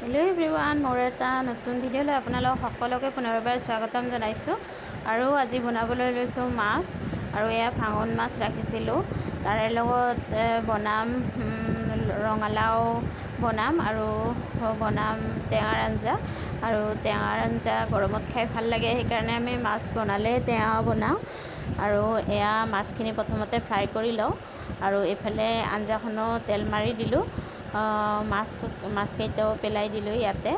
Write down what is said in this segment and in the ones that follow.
Hello everyone মোৰ এটা নতুন ভিডিঅ'লৈ আপোনালোক সকলোকে পুনৰবাৰ স্বাগতম জনাইছোঁ। আৰু আজি বনাবলৈ লৈছোঁ মাছ আৰু এয়া ভাঙন মাছ ৰাখিছিলোঁ। তাৰে লগত বনাম ৰঙালাও বনাম আৰু বনাম টেঙাৰ আঞ্জা। আৰু টেঙাৰ আঞ্জা গৰমত খাই ভাল লাগে সেইকাৰণে আমি মাছ বনালে টেঙা বনাওঁ। আৰু এয়া মাছখিনি প্ৰথমতে ফ্ৰাই কৰি লওঁ। আৰু এইফালে আঞ্জাখনো তেল মাৰি দিলোঁ। মাছ মাছকেইটাও পেলাই দিলোঁ ইয়াতে।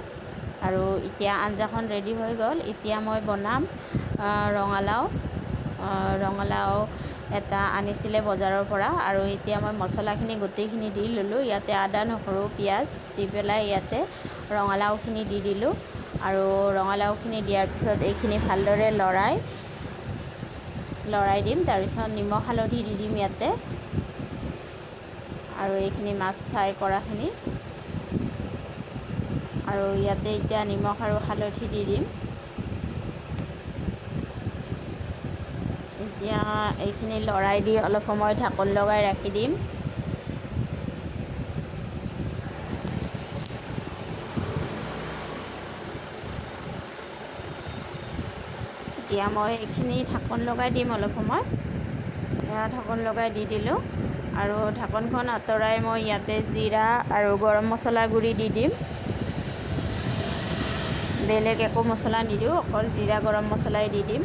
আৰু এতিয়া আঞ্জাখন ৰেডি হৈ গ'ল। এতিয়া মই বনাম ৰঙালাও। ৰঙালাও এটা আনিছিলে বজাৰৰ পৰা। আৰু এতিয়া মই মছলাখিনি গোটেইখিনি দি ল'লোঁ। ইয়াতে আদা নহৰু পিঁয়াজ দি পেলাই ইয়াতে ৰঙালাওখিনি দি দিলোঁ। আৰু ৰঙালাওখিনি দিয়াৰ পিছত এইখিনি ভালদৰে লৰাই লৰাই দিম। তাৰপিছত নিমখ হালধি দি দিম ইয়াতে। আৰু এইখিনি মাছ ফ্ৰাই কৰাখিনি। আৰু ইয়াতে এতিয়া নিমখ আৰু হালধি দি দিম। এতিয়া এইখিনি লৰাই দি অলপ সময় ঢাকন লগাই ৰাখি দিম। এতিয়া মই এইখিনি ঢাকন লগাই দিম অলপ সময়। এয়া ঢাকন লগাই দি দিলোঁ। আৰু ঢাকনখন আঁতৰাই মই ইয়াতে জিৰা আৰু গৰম মছলা গুড়ি দি দিম। বেলেগ একো মছলা নিদিওঁ, অকল জিৰা, গৰম মছলাই দি দিম।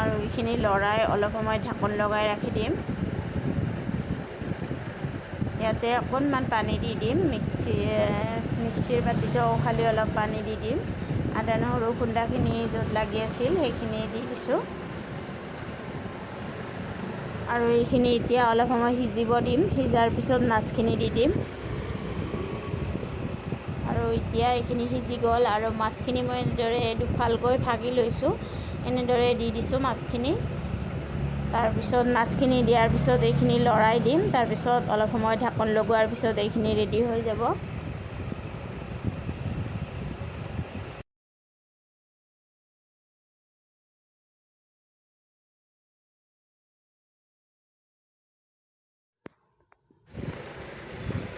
আৰু এইখিনি লৰাই অলপ সময় ঢাকন লগাই ৰাখি দিম। ইয়াতে অকণমান পানী দি দিম, মিক্সি মিক্সিৰ বাতিটো খালি অলপ পানী দি দিম। আদা নহৰু খুন্দাখিনি য'ত লাগি আছিল, সেইখিনি দি দিছোঁ। আৰু এইখিনি এতিয়া অলপ সময় সিজিব দিম। সিজাৰ পিছত মাছখিনি দি দিম। আৰু এতিয়া এইখিনি সিজি গ'ল আৰু মাছখিনি মই এনেদৰে দুফালকৈ ভাগি লৈছোঁ। এনেদৰে দি দিছোঁ মাছখিনি। তাৰপিছত মাছখিনি দিয়াৰ পিছত এইখিনি লৰাই দিম। তাৰপিছত অলপ সময় ঢাকন লগোৱাৰ পিছত এইখিনি ৰেডি হৈ যাব।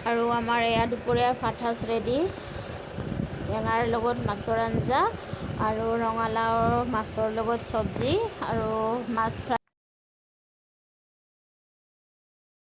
আৰু আমাৰ এয়া দুপৰীয়াৰ ভাত সাজ ৰেডি। টেঙাৰ লগত মাছৰ আঞ্জা আৰু ৰঙালাওৰ মাছৰ লগত চব্জি আৰু মাছ ফ্ৰাই